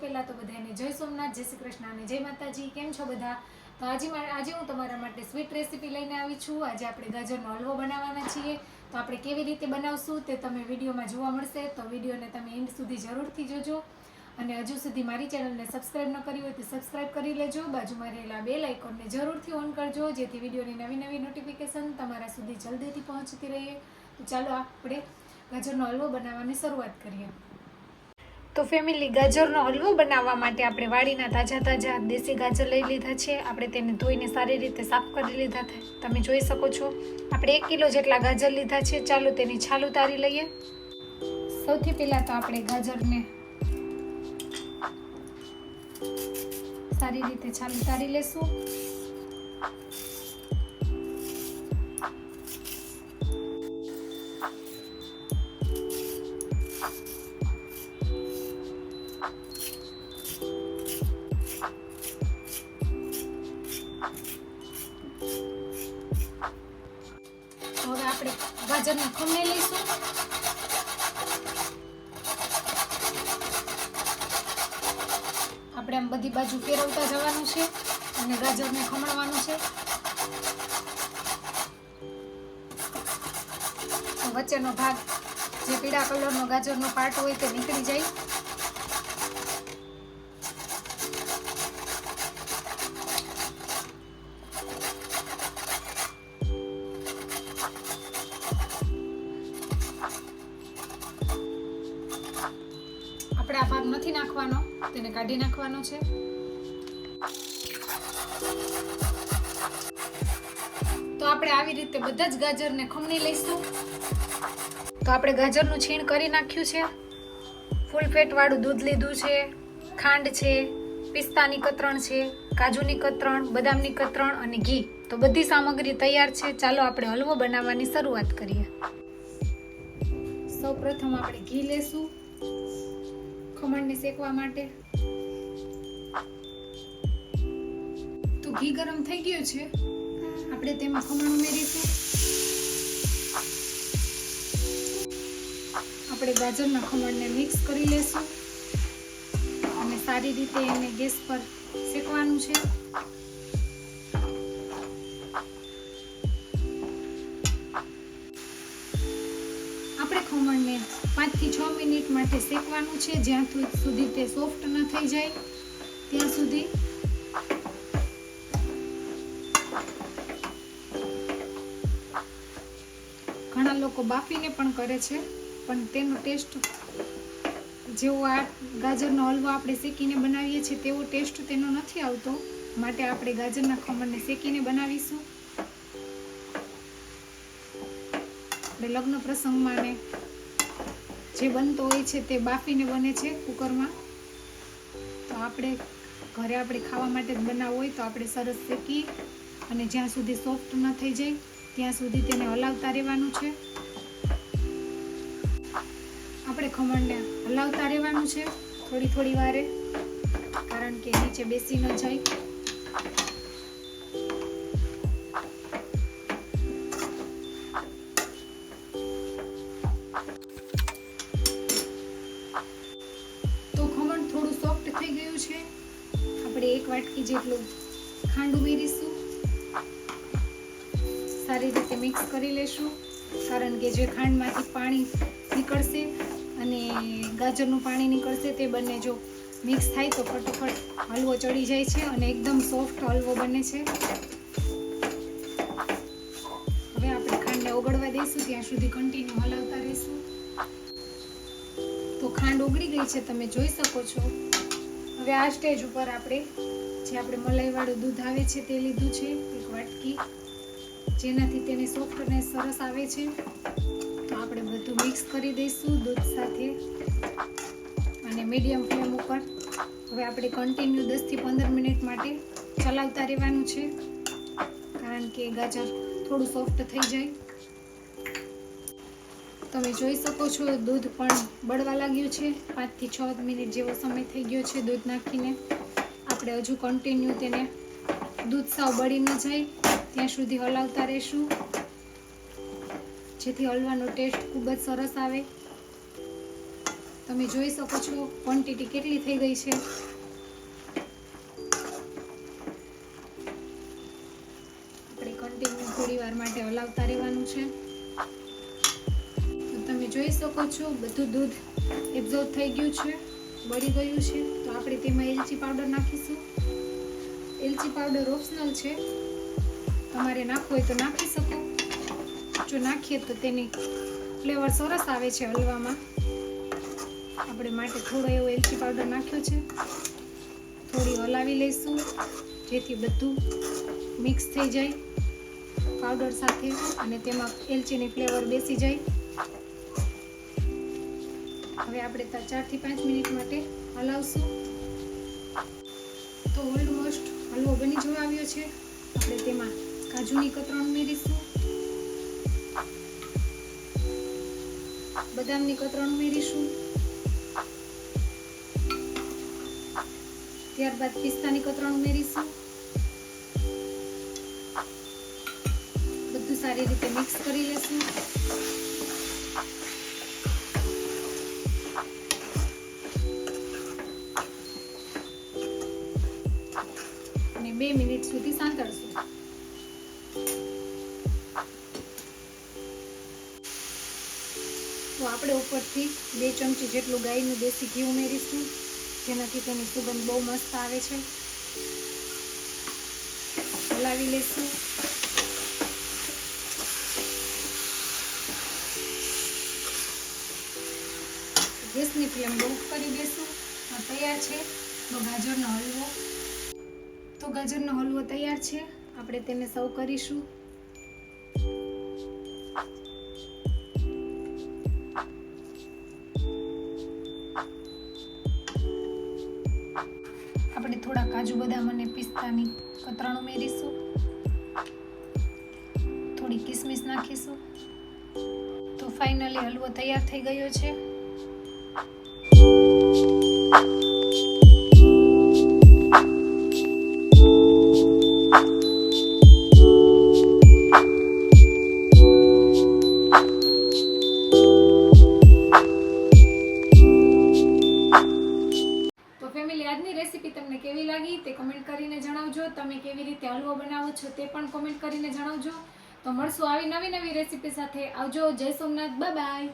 પહેલાં તો બધાને જય સોમનાથ, જય શ્રી કૃષ્ણ અને જય માતાજી. કેમ છો બધા? તો આજે આજે હું તમારા માટે સ્વીટ રેસીપી લઈને આવી છું. આજે આપણે ગાજરનો હલવો બનાવવાના છીએ. તો આપણે કેવી રીતે બનાવશું તે તમે વિડીયોમાં જોવા મળશે. તો વિડીયોને તમે એન્ડ સુધી જરૂરથી જોજો. અને હજુ સુધી મારી ચેનલને સબસ્ક્રાઇબ ન કરી હોય તો સબસ્ક્રાઇબ કરી લેજો. બાજુમાં રહેલા બેલ આઇકોનને જરૂરથી ઓન કરજો, જેથી વિડીયોની નવી નવી નોટિફિકેશન તમારા સુધી જલ્દીથી પહોંચતી રહે. તો ચાલો આપણે ગાજરનો હલવો બનાવવાની શરૂઆત કરીએ. તો ફેમિલી ગાજરનો હલવો બનાવવા માટે આપણે વાડીના તાજા તાજા દેશી ગાજર લઈ લીધા છે. આપણે તેને ધોઈને સારી રીતે સાફ કરી લીધા છે. તમે જોઈ શકો છો, આપણે એક કિલો જેટલા ગાજર લીધા છે. ચાલો તેની છાલ ઉતારી લઈએ. સૌથી પહેલાં તો આપણે ગાજરને સારી રીતે છાલ ઉતારી લેશું. તો હવે આપણે ગાજરને ખમણી લઈશું. આપણે આમ બધી બાજુ ફેરવતા જવાનું છે અને ગાજરને ખમણવાનું છે. વચ્ચેનો ભાગ જે પીળા કલરનો ગાજરનો પાર્ટ હોય તે નીકળી જાય. આપણે આ ભાગ નથી નાખવાનો, તેને કાઢી નાખવાનો છે. તો આપણે આવી રીતે બધા જ ગાજરને ખમણી લઈશું. તો આપણે ગાજરનું છીણ કરી નાખ્યું છે. ફૂલ ફેટવાળું દૂધ લીધું છે, ખાંડ છે, પિસ્તાની કતરણ છે, કાજુની કતરણ, બદામની કતરણ અને ઘી. તો બધી સામગ્રી તૈયાર છે. ચાલો આપણે હલવો બનાવવાની શરૂઆત કરીએ. સૌપ્રથમ આપણે ઘી લેશું. ખમણને શેકવા માટે? તો ઘી ગરમ થઈ ગયું છે? આપણે તેમાં ખમણ ઉમેરીશું. આપણે ગાજરના ખમણને મિક્સ કરી લેશું. અને સારી રીતે એને ગેસ પર શેકવાનું છે. ખમણને પાંચથી છ મિનિટ માટે શેકવાનું છે. જ્યાં સુધી તે સોફ્ટ ન થઈ જાય, ત્યાં સુધી ઘણા લોકો બાફીને પણ કરે છે, પણ તેનો ટેસ્ટ જેવો આ ગાજરનો હલવો આપણે શેકીને બનાવીએ છીએ, તેવો ટેસ્ટ તેનો નથી આવતો. માટે આપણે ગાજરના ખમણને શેકીને બનાવીશું. આપણે લગ્ન પ્રસંગમાં ને જે બનતો હોય છે તે બાફીને બને છે કુકરમાં. તો આપણે ઘરે આપણે ખાવા માટે જ બનાવવું હોય તો આપણે સરસ શેકી અને જ્યાં સુધી સોફ્ટ ન થઈ જાય ત્યાં સુધી તેને હલાવતા રહેવાનું છે. આપણે ખમણને હલાવતા રહેવાનું છે થોડી થોડી વારે, કારણ કે નીચે બેસી ન જાય. સોફ્ટ છે? આપણે એક વાટકી જેટલું ખાંડ ઉમેરીશું. સારી રીતે મિક્સ કરી લેશું, કારણ કે જે ખાંડમાંથી પાણી નીકળશે અને ગાજરનું પાણી નીકળશે તે બંને જો મિક્સ થાય તો ફટોફટ હલવો ચડી જાય છે અને એકદમ સોફ્ટ હલવો બને છે. હવે આપણે ખાંડને ઓગળવા દઈશું, ત્યાં સુધી કન્ટિન્યુ હલાવતા રહીશું. તો ખાંડ ઓગળી ગઈ છે, તમે જોઈ શકો છો. હવે આ સ્ટેજ ઉપર આપણે જે આપણે મલાઈવાળું દૂધ આવે છે તે લીધું છે, એક વાટકી. જેનાથી તેને સોફ્ટનેસ સરસ આવે છે. તો આપણે બધું મિક્સ કરી દઈશું દૂધ સાથે અને મીડિયમ ફ્લેમ ઉપર. હવે આપણે કન્ટિન્યુ દસથી પંદર મિનિટ માટે ચલાવતા રહેવાનું છે. કારણ કે ગાજર થોડું સોફ્ટ થઈ જાય. તમે જોઈ શકો છો, દૂધ પણ બળવા લાગ્યું છે. પાંચથી છ મિનિટ જેવો સમય થઈ ગયો છે દૂધ નાખીને. આપણે હજુ કન્ટિન્યુ તેને દૂધ સાવ બળી ન જાય. ત્યાં સુધી હલાવતા રહેશું. જેથી હલવાનો ટેસ્ટ ખૂબ જ સરસ આવે. તમે જોઈ શકો છો ક્વોન્ટિટી કેટલી થઈ ગઈ છે. આપણે કન્ટિન્યુ થોડી વાર માટે હલાવતા રહેવાનું છે. જોઈ શકો છો, બધું દૂધ એબ્ઝોર્બ થઈ ગયું છે, બળી ગયું છે. તો આપણે તેમાં એલચી પાવડર નાખીશું. એલચી પાવડર ઓપ્શનલ છે. તમારે નાખવું હોય તો નાખી શકો. જો નાખીએ તો તેની ફ્લેવર સરસ આવે છે હલવામાં. આપણે માટે થોડો એવો એલચી પાવડર નાખ્યો છે. થોડી હલાવી લઈશું, જેથી બધું મિક્સ થઈ જાય. પાવડર સાથે અને તેમાં એલચીની ફ્લેવર બેસી જાય. હવે આપણે ચારથી પાંચ મિનિટ માટે હલાવશું. તો ઓલમોસ્ટ હલવો બની જવા આવ્યો છે. આપણે તેમાં કાજુની કતરણ ઉમેરીશું. બદામની કતરણ ઉમેરીશું. ત્યારબાદ પિસ્તાની કતરણ ઉમેરીશું. બધું સારી રીતે મિક્સ કરી લેશું. બે મિનિટ સુધી સાંતળશું. તો આપણે ઉપરથી બે ચમચી જેટલું ગાયનું દેશી ઘી ઉમેરીશું, જેનાથી તેની સુગંધ બહુ મસ્ત આવે છે. હલાવી લઈશું ગેસની ફ્લેમ બહુ કરી દઈશું આ તૈયાર છે. તો ગાજરનો હલવો. તો ગાજરનો હલવો તૈયાર છે. આપણે તેને સર્વ કરીશું. આપણે થોડા કાજુ બદામ અને પિસ્તાની કતરણ ઉમેરીશું. થોડી કિસમિસ નાખીશું. તો ફાઇનલી હલવો તૈયાર થઈ ગયો છે. રેસીપી તમને કેવી લાગી તે કમેન્ટ કરીને જણાવજો. તમે કેવી રીતે હલવો બનાવો છો તે પણ કમેન્ટ કરીને જણાવજો. તો મળશું આવી નવી નવી રેસીપી સાથે. આવજો. જય સોમનાથ. બાય